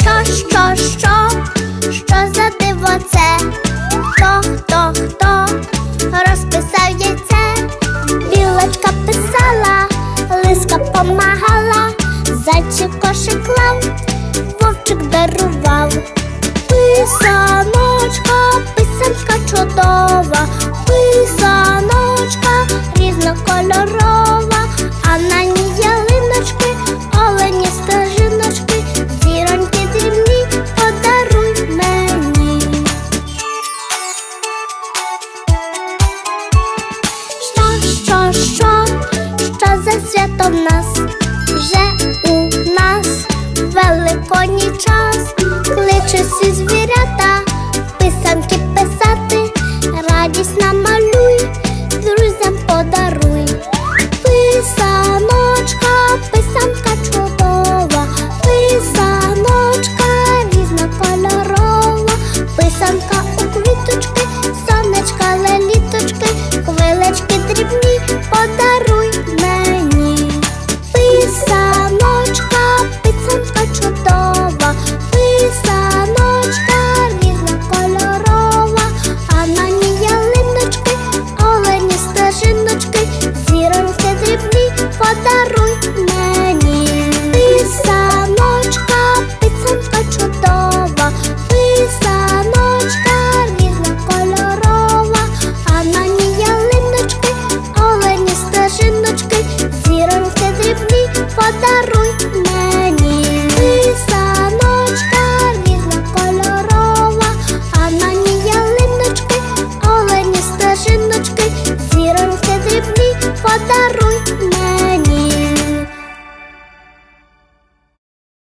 Що, що, що, що за диво це? Хто, хто, хто розписав яйце? Білочка писала, лиска помагала, зайчик кошик лав, вовчик дарував. Писаночка, писанка чудова. свято нас вже у нас великоніч. подарок.